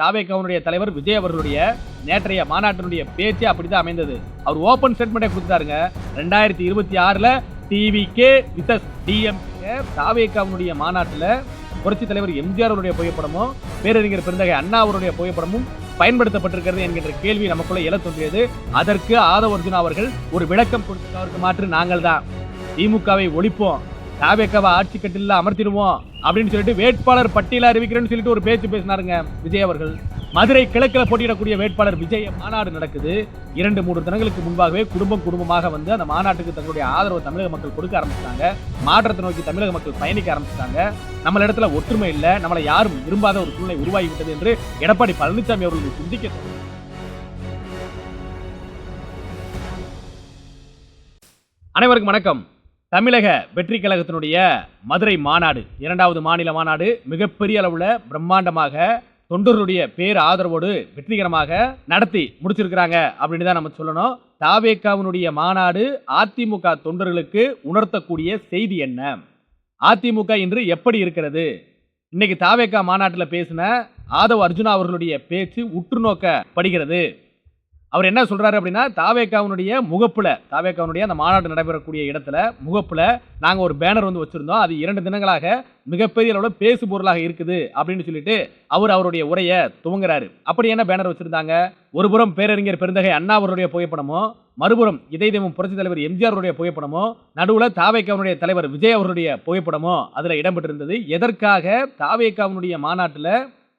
தாவேக்காவுடைய தலைவர் விஜய் அவர்களுடைய நேற்றைய மாநாட்டினுடைய பேச்சு அப்படிதான் அமைந்தது. அவர் ஓபன் ஸ்டேட்மெண்ட்டை கொடுத்தாருங்க. ரெண்டாயிரத்தி இருபத்தி ஆறுல டிவிகே விசஸ் டிஎம்கே தாவேக்காவுடைய மாநாட்டில் புரட்சி தலைவர் எம்ஜிஆர் அவருடைய புகைப்படமும் பேரறிஞர் பெருந்தகை அண்ணா அவருடைய புகைப்படமும் பயன்படுத்தப்பட்டிருக்கிறது என்கின்ற கேள்வி நமக்குள்ள எழ தோன்றியது. அதற்கு ஆதவ அர்ஜுனா அவர்கள் ஒரு விளக்கம் கொடுத்ததற்கு மாற்று நாங்கள் தான் திமுகவை ஒழிப்போம். தாவேக்காவை ஆட்சி கட்டில அமர்த்திடுவோம் அப்படின்னு சொல்லிட்டு வேட்பாளர் பட்டியல அறிவிக்கிறேன்னு சொல்லிட்டு ஒரு பேச்சு பேசினாருங்க விஜய் அவர்கள். மதுரை கிழக்கில் போட்டியிடக்கூடிய வேட்பாளர் விஜய் மாநாடு நடக்குது. இரண்டு மூன்று தினங்களுக்கு முன்பாகவே குடும்பம் குடும்பமாக வந்து அந்த மாநாட்டுக்கு தங்களுடைய ஆதரவு தமிழக மக்கள் கொடுக்க ஆரம்பிச்சிட்டாங்க. மாற்றத்தை நோக்கி தமிழக மக்கள் பயணிக்க ஆரம்பிச்சிட்டாங்க. நம்ம இடத்துல ஒற்றுமை இல்லை. நம்மளை யாரும் விரும்பாத ஒரு சூழ்நிலை உருவாகிவிட்டது என்று எடப்பாடி பழனிசாமி அவர்களுக்கு சிந்திக்க அனைவருக்கும் வணக்கம். தமிழக வெற்றி கழகத்தினுடைய மதுரை மாநாடு இரண்டாவது மாநில மாநாடு மிகப்பெரிய அளவில் பிரம்மாண்டமாக தொண்டர்களுடைய பேர் ஆதரவோடு வெற்றிகரமாக நடத்தி முடிச்சிருக்கிறாங்க அப்படின்னு தான் நம்ம சொல்லணும். தாவேக்காவினுடைய மாநாடு அதிமுக தொண்டர்களுக்கு உணர்த்தக்கூடிய செய்தி என்ன? அதிமுக இன்று எப்படி இருக்கிறது? இன்னைக்கு தாவேக்கா மாநாட்டில் பேசின ஆதவ் அர்ஜுனா அவர்களுடைய பேச்சு உற்று நோக்கப்படுகிறது அவர் என்ன சொல்கிறாரு அப்படின்னா தாவேக்காவுனுடைய முகப்பில் தாவேக்காவுனுடைய அந்த மாநாடு நடைபெறக்கூடிய இடத்துல முகப்பில் நாங்கள் ஒரு பேனர் வந்து வச்சுருந்தோம். அது இரண்டு தினங்களாக மிகப்பெரிய அளவில் பேசு பொருளாக இருக்குது அப்படின்னு சொல்லிட்டு அவர் அவருடைய உரையை துவங்குறாரு. அப்படி என்ன பேனர் வச்சிருந்தாங்க? ஒருபுறம் பேரறிஞர் பெருந்தகை அண்ணா அவருடைய புகைப்படமோ மறுபுறம் இதய தெய்வம் புரட்சி தலைவர் எம்ஜிஆருடைய புகைப்படமோ நடுவில் தாவேக்காவுடைய தலைவர் விஜய் அவருடைய புகைப்படமோ அதில் இடம்பெற்றிருந்தது. எதற்காக தாவேக்காவுடைய மாநாட்டில்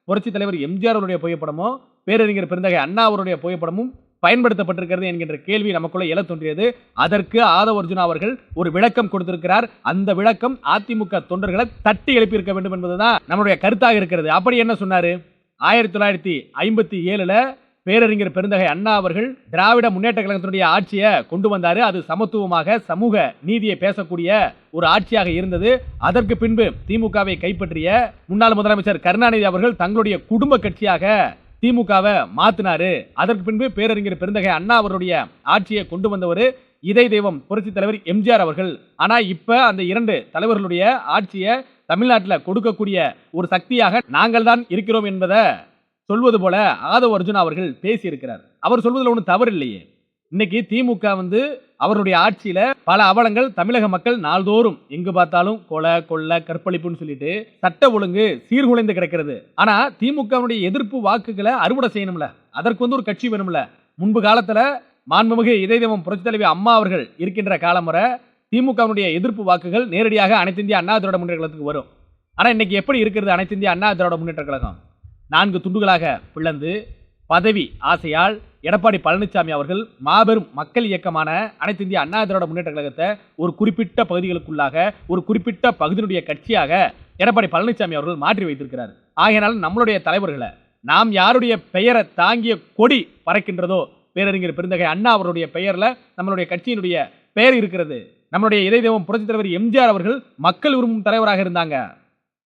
புரட்சி தலைவர் எம்ஜிஆர் அவருடைய புகைப்படமோ பேரறிஞர் பெருந்தகை அண்ணா அவருடைய புகைப்படமும் பயன்படுத்தப்பட்டிருக்கிறது என்கின்ற கேள்வி நமக்குள்ள எழ தோன்றியது. அதற்கு ஆதவ அர்ஜுனா அவர்கள் ஒரு விளக்கம் கொடுத்திருக்கிறார். அந்த விளக்கம் அதிமுக தொண்டர்களை தட்டி எழுப்பியிருக்க வேண்டும் என்பதுதான் நம்மளுடைய கருத்தாக இருக்கிறது. அப்படி என்ன சொன்னாரு? ஆயிரத்தி தொள்ளாயிரத்தி ஐம்பத்தி ஏழுல பேரறிஞர் பெருந்தகை அண்ணா அவர்கள் திராவிட முன்னேற்ற கழகத்தினுடைய ஆட்சியை கொண்டு வந்தார். அது சமத்துவமாக சமூக நீதியை பேசக்கூடிய ஒரு ஆட்சியாக இருந்தது. அதற்கு பின்பு திமுகவை கைப்பற்றிய முன்னாள் முதலமைச்சர் கருணாநிதி அவர்கள் தங்களுடைய குடும்ப கட்சியாக திமுகவை மாத்தினாரு. அதற்கு பின்பு பேரறிஞர் பெருந்தகை அண்ணா அவருடைய ஆட்சியை கொண்டு வந்தவர் இதய தெய்வம் புரட்சி தலைவர் எம்ஜிஆர் அவர்கள். ஆனால் இப்போ அந்த இரண்டு தலைவர்களுடைய ஆட்சியை தமிழ்நாட்டில் கொடுக்கக்கூடிய ஒரு சக்தியாக நாங்கள் தான் இருக்கிறோம் என்பதை சொல்வது போல ஆதவ் அர்ஜுன் அவர்கள் பேசியிருக்கிறார். அவர் சொல்வதில் ஒன்றும் தவறு இல்லையே. இன்னைக்கு திமுக வந்து அவருடைய ஆட்சியில பல அவலங்கள் தமிழக மக்கள் நாள்தோறும் எங்கு பார்த்தாலும் கொலை கொள்ளை கற்பழிப்புன்னு சொல்லிட்டு சட்ட ஒழுங்கு சீர்குலைந்து கிடக்கிறது. ஆனா திமுகவுடைய எதிர்ப்பு வாக்குகளை அறுவடை செய்யணும்ல. அதற்கு வந்து ஒரு கட்சி வேணும்ல. முன்பு காலத்துல மாண்புமிகு இதய தெய்வம் புரட்சி தலைவி அம்மா அவர்கள் இருக்கின்ற காலமுறை வரை திமுகவுடைய எதிர்ப்பு வாக்குகள் நேரடியாக அனைத்து இந்திய அண்ணா திராவிட முன்னேற்ற கழகத்துக்கு வரும். ஆனா இன்னைக்கு எப்படி இருக்கிறது அனைத்து இந்திய அண்ணா திராவிட முன்னேற்ற கழகம்? நான்கு துண்டுகளாக பிளந்து பதவி ஆசையால் எடப்பாடி பழனிசாமி அவர்கள் மாபெரும் மக்கள் இயக்கமான அனைத்து இந்திய அண்ணா திராவிட முன்னேற்ற கழகத்தை ஒரு குறிப்பிட்ட பகுதிகளுக்குள்ளாக ஒரு குறிப்பிட்ட பகுதியினுடைய கட்சியாக எடப்பாடி பழனிசாமி அவர்கள் மாற்றி வைத்திருக்கிறார். ஆகையினால் நம்மளுடைய தலைவர்களை நாம் யாருடைய பெயரை தாங்கிய கொடி பறக்கின்றதோ பேரறிஞர் பெருந்தகை அண்ணா அவருடைய பெயரில் நம்மளுடைய கட்சியினுடைய பெயர் இருக்கிறது. நம்மளுடைய இதய தெய்வம் புரட்சி தலைவர் எம்ஜிஆர் அவர்கள் மக்கள் விரும்பும் தலைவராக இருந்தாங்க.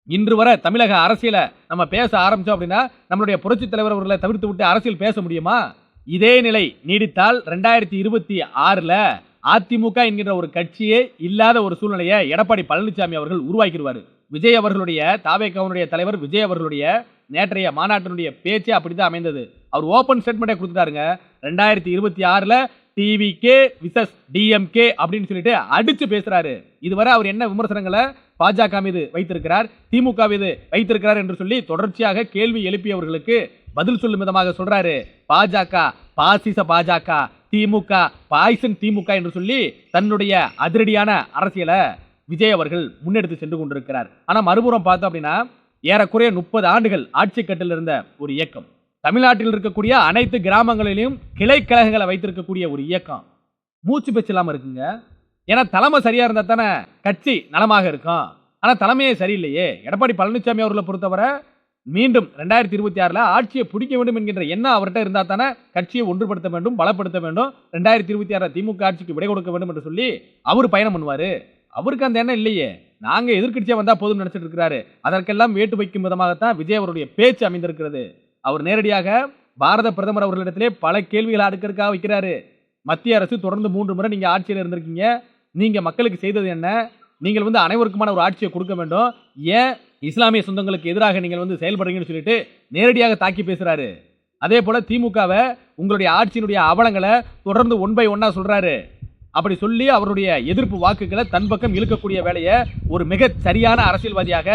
இன்று வர தமிழக அரசியலை நம்ம பேச ஆரம்பிச்சோம் அப்படின்னா நம்மளுடைய புரட்சி தலைவர் அவர்களை தவிர்த்து விட்டு அரசியல் பேச முடியுமா? இதே நிலை நீடித்தால் ரெண்டாயிரத்தி இருபத்தி ஆறில் அதிமுக என்கின்ற ஒரு கட்சியே இல்லாத ஒரு சூழ்நிலையை எடப்பாடி பழனிசாமி அவர்கள் உருவாக்கிடுவார். விஜய் அவர்களுடைய தாவேக்காவுடைய தலைவர் விஜய் அவர்களுடைய நேற்றைய மாநாட்டினுடைய பேச்சே அப்படிதான் அமைந்தது. அவர் ஓப்பன் ஸ்டேட்மெண்ட்டை கொடுத்துட்டாருங்க. ரெண்டாயிரத்தி இருபத்தி ஆறில் டிவிகே விசஸ் டிஎம்கே அப்படின்னு சொல்லிட்டு அடிச்சு பேசுறாரு. இதுவரை அவர் என்ன விமர்சனங்களை பாஜக மீது வைத்திருக்கிறார் திமுக மீது வைத்திருக்கிறார் என்று சொல்லி தொடர்ச்சியாக கேள்வி எழுப்பியவர்களுக்கு பதில் சொல்லும் விதமாக சொல்றாரு. பாஜக பாசிச பாஜக திமுக பாய்சன் திமுக என்று சொல்லி தன்னுடைய அதிரடியான அரசியலை விஜய் அவர்கள் முன்னெடுத்து சென்று கொண்டிருக்கிறார். ஆனால் மறுபுறம் பார்த்தோம் அப்படின்னா ஏறக்குறைய முப்பது ஆண்டுகள் ஆட்சி கட்டில் இருந்த ஒரு இயக்கம். தமிழ்நாட்டில் இருக்கக்கூடிய அனைத்து கிராமங்களிலும் கிளை கழகங்களை வைத்திருக்கக்கூடிய ஒரு இயக்கம். மூச்சு பேச்சு இல்லாமல் இருக்குங்க. ஏன்னா தலைமை சரியா இருந்தா தானே கட்சி நலமாக இருக்கும். ஆனால் தலைமையே சரியில்லையே. எடப்பாடி பழனிசாமி அவர்களை பொறுத்தவரை மீண்டும் ரெண்டாயிரத்தி இருபத்தி ஆறில் ஆட்சியை பிடிக்க வேண்டும் என்கின்ற எண்ணம் அவர்கிட்ட இருந்தால் தானே கட்சியை ஒன்றுபடுத்த வேண்டும் பலப்படுத்த வேண்டும். ரெண்டாயிரத்தி இருபத்தி ஆறில் திமுக ஆட்சிக்கு விடை கொடுக்க வேண்டும் என்று சொல்லி அவர் பயணம் பண்ணுவார். அவருக்கு அந்த எண்ணம் இல்லையே. நாங்கள் எதிர்கட்சியாக வந்தால் போதும் நினச்சிட்டு இருக்கிறாரு. அதற்கெல்லாம் வேட்டு வைக்கும் விதமாகத்தான் விஜய் அவருடைய பேச்சு அமைந்திருக்கிறது. அவர் நேரடியாக பாரத பிரதமர் அவர்களிடத்திலே பல கேள்விகளை அடுக்கிறதுக்காக வைக்கிறாரு. மத்திய அரசு தொடர்ந்து மூன்று முறை நீங்கள் ஆட்சியில் இருந்திருக்கீங்க. நீங்கள் மக்களுக்கு செய்தது என்ன? நீங்கள் வந்து அனைவருக்குமான ஒரு ஆட்சியை கொடுக்க வேண்டும். ஏன் இஸ்லாமிய சொந்தங்களுக்கு எதிராக நீங்கள் வந்து செயல்படுறீங்கன்னு சொல்லிட்டு நேரடியாக தாக்கி பேசுகிறாரு அதே போல் திமுகவை உங்களுடைய ஆட்சியினுடைய அவலங்களை தொடர்ந்து ஒன் பை ஒன்னாக சொல்கிறாரு அப்படி சொல்லி அவருடைய எதிர்ப்பு வாக்குகளை தன் பக்கம் இழுக்கக்கூடிய வேலையை ஒரு மிக சரியான அரசியல்வாதியாக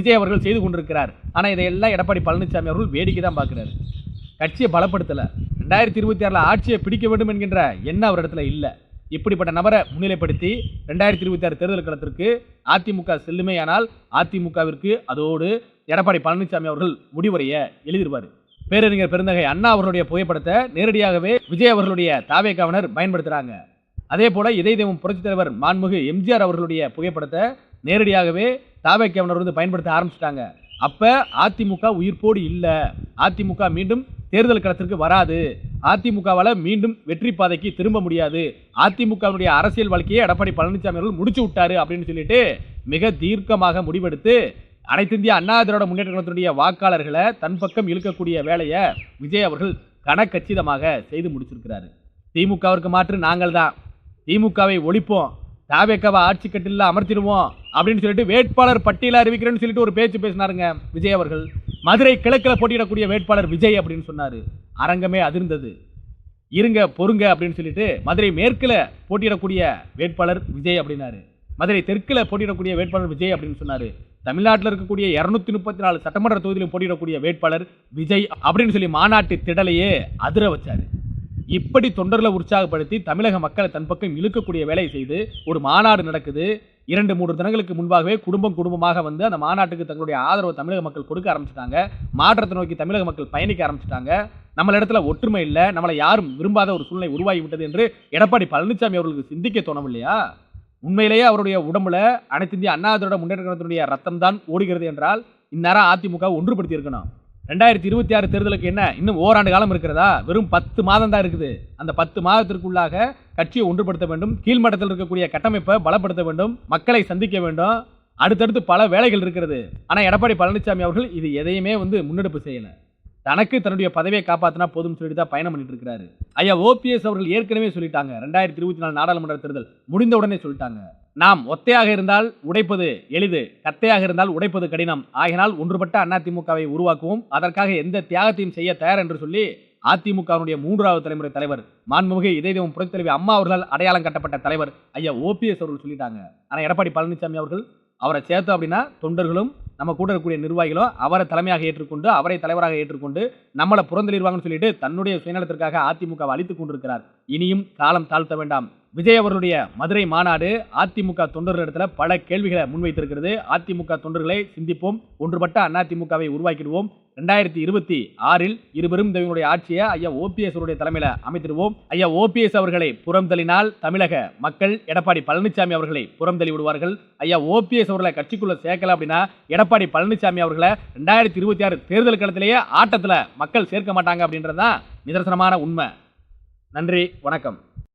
விஜய் அவர்கள் செய்து கொண்டிருக்கிறார். ஆனால் இதையெல்லாம் எடப்பாடி பழனிசாமி அவர்கள் வேடிக்கை தான் பார்க்குறாரு. கட்சியை பலப்படுத்தலை. ரெண்டாயிரத்தி இருபத்தி ஆறில் ஆட்சியை பிடிக்க வேண்டும் என்கின்ற எண்ணம் அவரிடத்துல இல்லை. இப்படிப்பட்ட நபரை முன்னிலைப்படுத்தி ரெண்டாயிரத்தி இருபத்தி ஆறு தேர்தல் களத்திற்கு அதிமுக செல்லுமேயானால் அதிமுகவிற்கு அதோடு எடப்பாடி பழனிசாமி அவர்கள் முடிவுரைய எழுதிடுவார் பேரறிஞர் பெருந்தகை அண்ணா அவர்களுடைய புகைப்படத்தை நேரடியாகவே விஜய் அவர்களுடைய தாவே கவனர் பயன்படுத்துகிறாங்க அதே போல் இதய தெய்வம் புரட்சித் தலைவர் மாண்புமிகு எம்ஜிஆர் அவர்களுடைய புகைப்படத்தை நேரடியாகவே தாவேக்காவினர் வந்து பயன்படுத்த ஆரம்பிச்சிட்டாங்க. அப்போ அதிமுக உயிர்ப்போடு இல்லை. அதிமுக மீண்டும் தேர்தல் களத்திற்கு வராது. அதிமுகவால் மீண்டும் வெற்றி பாதைக்கு திரும்ப முடியாது. அதிமுகவினுடைய அரசியல் வாழ்க்கையை எடப்பாடி பழனிசாமி அவர்கள் முடிச்சு விட்டாரு அப்படின்னு சொல்லிட்டு மிக தீர்க்கமாக முடிவெடுத்து அனைத்து இந்திய அண்ணா திராவிட முன்னேற்ற கழகத்தினுடைய வாக்காளர்களை தன் பக்கம் இழுக்கக்கூடிய வேலையை விஜய் அவர்கள் கனக்கச்சிதமாக செய்து முடிச்சிருக்கிறாரு. திமுகவிற்கு மாற்று நாங்கள் தான் திமுகவை ஒழிப்போம். தாவேக்காவை ஆட்சி கட்டில அமர்த்திடுவோம் அப்படின்னு சொல்லிட்டு வேட்பாளர் பட்டியல அறிவிக்கிறேன்னு சொல்லிட்டு ஒரு பேச்சு பேசினாருங்க விஜய் அவர்கள். மதுரை கிழக்கில் போட்டியிடக்கூடிய வேட்பாளர் விஜய் அப்படின்னு சொன்னார். அரங்கமே அதிர்ந்தது. இருங்க பொறுங்க அப்படின்னு சொல்லிட்டு மதுரை மேற்கில் போட்டியிடக்கூடிய வேட்பாளர் விஜய் அப்படின்னாரு. மதுரை தெற்கில் போட்டியிடக்கூடிய வேட்பாளர் விஜய் அப்படின்னு சொன்னார். தமிழ்நாட்டில் இருக்கக்கூடிய இரநூத்தி முப்பத்தி நாலு சட்டமன்ற தொகுதியிலும் போட்டியிடக்கூடிய வேட்பாளர் விஜய் அப்படின்னு சொல்லி மாநாட்டு திடலையே அதிர வச்சாரு. இப்படி தொண்டர்களை உற்சாகப்படுத்தி தமிழக மக்களை தன் பக்கம் இழுக்கக்கூடிய வேலையை செய்து ஒரு மாநாடு நடக்குது. இரண்டு மூன்று தினங்களுக்கு முன்பாகவே குடும்பம் குடும்பமாக வந்து அந்த மாநாட்டுக்கு தங்களுடைய ஆதரவை தமிழக மக்கள் கொடுக்க ஆரம்பிச்சிட்டாங்க. மாற்றத்தை நோக்கி தமிழக மக்கள் பயணிக்க ஆரம்பிச்சிட்டாங்க. நம்மள இடத்துல ஒற்றுமை இல்லை. நம்மளை யாரும் விரும்பாத ஒரு சூழ்நிலை உருவாகி விட்டது என்று எடப்பாடி பழனிசாமி அவர்களுக்கு சிந்திக்க தோணவில்லையா? உண்மையிலேயே அவருடைய உடம்புல அனைத்து இந்திய அண்ணா திராவிட முன்னேற்ற கழகத்தினுடைய ரத்தம் தான் ஓடுகிறது என்றால் இந்நேரம் அதிமுக ஒன்றுபடுத்தி இருக்கணும் ரெண்டாயிரத்தி இருபத்தி ஆறு தேர்தலுக்கு என்ன இன்னும் ஓராண்டு காலம் இருக்கிறதா? வெறும் பத்து மாதம் தான் இருக்குது. அந்த பத்து மாதத்திற்குள்ளாக கட்சியை ஒன்றுபடுத்த வேண்டும் கீழ்மட்டத்தில் இருக்கக்கூடிய கட்டமைப்பை பலப்படுத்த வேண்டும் மக்களை சந்திக்க வேண்டும். அடுத்தடுத்து பல வேலைகள் இருக்கிறது. ஆனால் எடப்பாடி பழனிசாமி அவர்கள் இது எதையுமே வந்து முன்னெடுப்பு செய்யலை. தனக்கு தன்னுடைய பதவியை காப்பாற்றினா போதும் சொல்லி தான் பயணம் பண்ணிட்டு இருக்கிறாரு. ஐயா ஓபிஎஸ் அவர்கள் ஏற்கனவே சொல்லிட்டாங்க ரெண்டாயிரத்தி இருபத்தி நாலு நாடாளுமன்ற தேர்தல் முடிந்த உடனே சொல்லிட்டாங்க. நாம் ஒத்தையாக இருந்தால் உடைப்பது எளிது கத்தையாக இருந்தால் உடைப்பது கடினம். ஆகினால் ஒன்றுபட்ட அதிமுகவை உருவாக்குவோம். அதற்காக எந்த தியாகத்தையும் செய்ய தயார் என்று சொல்லி அதிமுகவினுடைய மூன்றாவது தலைமுறை தலைவர் மாண்புமிகு இதய தெய்வம் புரட்சித் தலைவி அம்மா அவர்களால் அடையாளம் கட்டப்பட்ட தலைவர் ஐயா ஓபிஎஸ் அவர்கள் சொல்லிட்டாங்க. ஆனால் எடப்பாடி பழனிசாமி அவர்கள் அவரை சேர்த்தோம் அப்படின்னா தொண்டர்களும் நம்ம கூட இருக்கக்கூடிய நிர்வாகிகளும் அவரை தலைமையாக ஏற்றுக்கொண்டு அவரை தலைவராக ஏற்றுக்கொண்டு நம்மளை புறந்தளிடுவாங்கன்னு சொல்லிட்டு தன்னுடைய சுயநலத்திற்காக அதிமுகவை அழித்துக் கொண்டிருக்கிறார். இனியும் காலம் தாழ்த்த வேண்டாம். விஜய் அவர்களுடைய மதுரை மாநாடு அதிமுக தொண்டர்களிடத்துல பல கேள்விகளை முன்வைத்திருக்கிறது. அதிமுக தொண்டர்களை சிந்திப்போம். ஒன்றுபட்ட அதிமுகவை உருவாக்கிடுவோம். ரெண்டாயிரத்தி இருபத்தி ஆறில் இருபெரும் தெய்வங்களுடைய ஆட்சியை ஐயா ஓபிஎஸ் அவருடைய தலைமையில் அமைத்திடுவோம். ஐயா ஓபிஎஸ் அவர்களை புறம் தள்ளினால் தமிழக மக்கள் எடப்பாடி பழனிசாமி அவர்களை புறம் தள்ளி விடுவார்கள். ஐயா ஓபிஎஸ் அவர்களை கட்சிக்குள்ள சேர்க்கல அப்படின்னா எடப்பாடி பழனிசாமி அவர்களை ரெண்டாயிரத்தி இருபத்தி ஆறு தேர்தல் களத்திலேயே ஆட்டத்தில் மக்கள் சேர்க்க மாட்டாங்க அப்படின்றது தான் நிதர்சனமான உண்மை. நன்றி வணக்கம்.